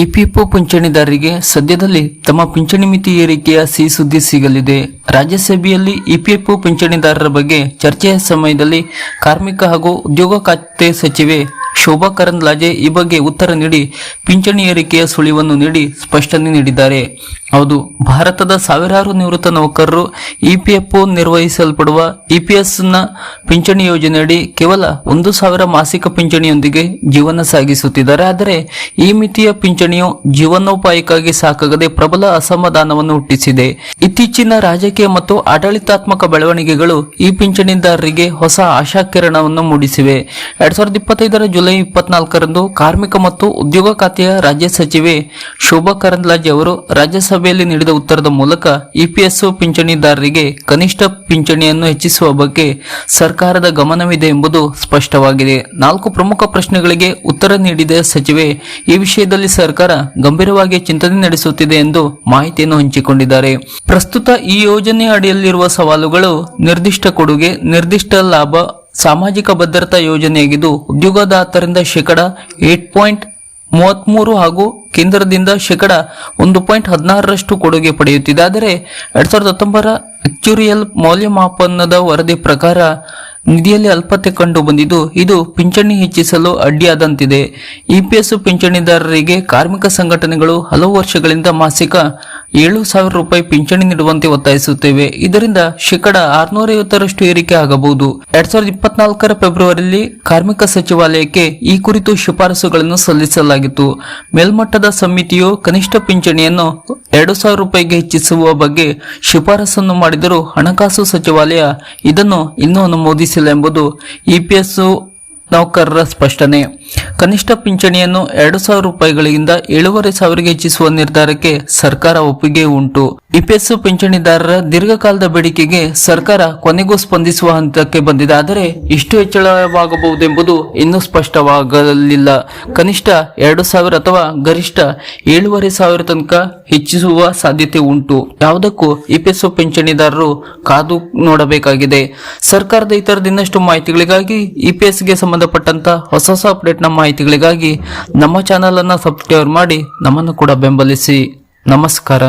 EPFO ಪಿಂಚಣಿದಾರರಿಗೆ ಸದ್ಯದಲ್ಲಿ ತಮ್ಮ ಪಿಂಚಣಿ ಮಿತಿ ಏರಿಕೆಯ ಸಿಹಿ ಸುದ್ದಿ ಸಿಗಲಿದೆ. ರಾಜ್ಯಸಭೆಯಲ್ಲಿ ಇಪಿಎಫ್ಒ ಪಿಂಚಣಿದಾರರ ಬಗ್ಗೆ ಚರ್ಚೆಯ ಸಮಯದಲ್ಲಿ ಕಾರ್ಮಿಕ ಹಾಗೂ ಉದ್ಯೋಗ ಖಾತೆ ಸಚಿವೆ ಶೋಭಾ ಕರಂದ್ಲಾಜೆ ಈ ಬಗ್ಗೆ ಉತ್ತರ ನೀಡಿ ಪಿಂಚಣಿ ಏರಿಕೆಯ ಸುಳಿವನ್ನು ನೀಡಿ ಸ್ಪಷ್ಟನೆ ನೀಡಿದ್ದಾರೆ. ಹೌದು, ಭಾರತದ ಸಾವಿರಾರು ನಿವೃತ್ತ ನೌಕರರು ಇಪಿಎಫ್ ನಿರ್ವಹಿಸಲ್ಪಡುವ ಇಪಿಎಸ್ನ ಪಿಂಚಣಿ ಯೋಜನೆಯಡಿ ಕೇವಲ ಒಂದು ಸಾವಿರ ಮಾಸಿಕ ಪಿಂಚಣಿಯೊಂದಿಗೆ ಜೀವನ ಸಾಗಿಸುತ್ತಿದ್ದಾರೆ. ಆದರೆ ಈ ಮಿತಿಯ ಪಿಂಚಣಿಯು ಜೀವನೋಪಾಯಕ್ಕಾಗಿ ಸಾಕಾಗದೆ ಪ್ರಬಲ ಅಸಮಾಧಾನವನ್ನು ಹುಟ್ಟಿಸಿದೆ. ಇತ್ತೀಚಿನ ರಾಜಕೀಯ ಮತ್ತು ಆಡಳಿತಾತ್ಮಕ ಬೆಳವಣಿಗೆಗಳು ಈ ಪಿಂಚಣಿದಾರರಿಗೆ ಹೊಸ ಆಶಾಕಿರಣವನ್ನು ಮೂಡಿಸಿವೆ. ಎರಡ್ ಸಾವಿರದ ಇಪ್ಪತ್ತೈದರ ಜುಲೈ ಇಪ್ಪತ್ನಾಲ್ಕರಂದು ಕಾರ್ಮಿಕ ಮತ್ತು ಉದ್ಯೋಗ ಖಾತೆಯ ರಾಜ್ಯ ಸಚಿವೆ ಶೋಭಾ ಕರಂದ್ಲಾಜೆ ಅವರು ರಾಜ್ಯಸಭೆಯಲ್ಲಿ ನೀಡಿದ ಉತ್ತರದ ಮೂಲಕ ಇಪಿಎಸ್ಒ ಪಿಂಚಣಿದಾರರಿಗೆ ಕನಿಷ್ಠ ಪಿಂಚಣಿಯನ್ನು ಹೆಚ್ಚಿಸುವ ಬಗ್ಗೆ ಸರ್ಕಾರದ ಗಮನವಿದೆ ಎಂಬುದು ಸ್ಪಷ್ಟವಾಗಿದೆ. ನಾಲ್ಕು ಪ್ರಮುಖ ಪ್ರಶ್ನೆಗಳಿಗೆ ಉತ್ತರ ನೀಡಿದ ಸಚಿವೆ, ಈ ವಿಷಯದಲ್ಲಿ ಸರ್ಕಾರ ಗಂಭೀರವಾಗಿ ಚಿಂತನೆ ನಡೆಸುತ್ತಿದೆ ಎಂದು ಮಾಹಿತಿಯನ್ನು ಹಂಚಿಕೊಂಡಿದ್ದಾರೆ. ಪ್ರಸ್ತುತ ಈ ಯೋಜನೆ ಅಡಿಯಲ್ಲಿರುವ ಸವಾಲುಗಳು ನಿರ್ದಿಷ್ಟ ಕೊಡುಗೆ, ನಿರ್ದಿಷ್ಟ ಲಾಭ, ಸಾಮಾಜಿಕ ಭದ್ರತಾ ಯೋಜನೆಯಾಗಿದ್ದು, ಉದ್ಯೋಗದಾತರಿಂದ ಶೇಕಡ ಏಟ್ ಪಾಯಿಂಟ್ ಮೂವತ್ಮೂರು ಹಾಗೂ ಕೇಂದ್ರದಿಂದ ಶೇಕಡ ಒಂದು ಪಾಯಿಂಟ್ ಹದಿನಾರರಷ್ಟು ಕೊಡುಗೆ ಪಡೆಯುತ್ತಿದೆ. ಆದರೆ, ಎರಡ್ ಸಾವಿರದ ಹತ್ತೊಂಬತ್ತರ ಅಕ್ಚುರಿಯಲ್ ಮೌಲ್ಯಮಾಪನದ ವರದಿ ಪ್ರಕಾರ ನಿಧಿಯಲ್ಲಿ ಅಲ್ಪತೆ ಕಂಡು ಬಂದಿದ್ದು, ಇದು ಪಿಂಚಣಿ ಹೆಚ್ಚಿಸಲು ಅಡ್ಡಿಯಾದಂತಿದೆ. ಇಪಿಎಸ್ ಪಿಂಚಣಿದಾರರಿಗೆ ಕಾರ್ಮಿಕ ಸಂಘಟನೆಗಳು ಹಲವು ವರ್ಷಗಳಿಂದ ಮಾಸಿಕ ಏಳು ಸಾವಿರ ರೂಪಾಯಿ ಪಿಂಚಣಿ ನೀಡುವಂತೆ ಒತ್ತಾಯಿಸುತ್ತೇವೆ. ಇದರಿಂದ ಶೇಕಡ ಆರ್ನೂರೈವತ್ತರಷ್ಟು ಏರಿಕೆ ಆಗಬಹುದು. ಎರಡ್ ಸಾವಿರದ ಇಪ್ಪತ್ನಾಲ್ಕರ ಫೆಬ್ರವರಿಯಲ್ಲಿ ಕಾರ್ಮಿಕ ಸಚಿವಾಲಯಕ್ಕೆ ಈ ಕುರಿತು ಶಿಫಾರಸುಗಳನ್ನು ಸಲ್ಲಿಸಲಾಗಿತ್ತು. ಮೇಲ್ಮಟ್ಟದ ಸಮಿತಿಯು ಕನಿಷ್ಠ ಪಿಂಚಣಿಯನ್ನು ಎರಡು ಸಾವಿರ ರೂಪಾಯಿಗೆ ಹೆಚ್ಚಿಸುವ ಬಗ್ಗೆ ಶಿಫಾರಸನ್ನು ಮಾಡಿದರೂ ಹಣಕಾಸು ಸಚಿವಾಲಯ ಇದನ್ನು ಇನ್ನೂ ಅನುಮೋದಿಸಿಲ್ಲ. ಎಂಬುದು ಇಪಿಎಸ್ ನೌಕರರ ಸ್ಪಷ್ಟನೆ. ಕನಿಷ್ಠ ಪಿಂಚಣಿಯನ್ನು ಎರಡು ಸಾವಿರ ರೂಪಾಯಿಗಳಿಂದ ಏಳುವರೆ ಸಾವಿರಗೆ ಹೆಚ್ಚಿಸುವ ನಿರ್ಧಾರಕ್ಕೆ ಸರ್ಕಾರ ಒಪ್ಪಿಗೆ ಉಂಟು. ಇಪಿಎಸ್ ಪಿಂಚಣಿದಾರರ ದೀರ್ಘಕಾಲದ ಬೇಡಿಕೆಗೆ ಸರ್ಕಾರ ಕೊನೆಗೂ ಸ್ಪಂದಿಸುವ ಹಂತಕ್ಕೆ ಬಂದಿದೆ ಆದರೆ ಇಷ್ಟು ಹೆಚ್ಚಳವಾಗಬಹುದೆಂಬುದು ಇನ್ನೂ ಸ್ಪಷ್ಟವಾಗಲಿಲ್ಲ. ಕನಿಷ್ಠ ಎರಡು ಸಾವಿರ ಅಥವಾ ಗರಿಷ್ಠ ಏಳುವರೆ ಸಾವಿರ ತನಕ ಹೆಚ್ಚಿಸುವ ಸಾಧ್ಯತೆ ಉಂಟು. ಯಾವುದಕ್ಕೂ ಇಪಿಎಸ್ ಪಿಂಚಣಿದಾರರು ಕಾದು ನೋಡಬೇಕಾಗಿದೆ. ಸರ್ಕಾರದ ಇತರ ಇನ್ನಷ್ಟು ಮಾಹಿತಿಗಳಿಗಾಗಿ ಇಪಿಎಸ್ಗೆ ಸಂಬಂಧಪಟ್ಟಂತ ಹೊಸ ಹೊಸ ಅಪ್ಡೇಟ್ನ ಮಾಹಿತಿಗಳಿಗಾಗಿ ನಮ್ಮ ಚಾನಲ್ ಅನ್ನ ಸಬ್ಸ್ಕ್ರೈಬ್ ಮಾಡಿ ನಮ್ಮನ್ನು ಕೂಡ ಬೆಂಬಲಿಸಿ. ನಮಸ್ಕಾರ.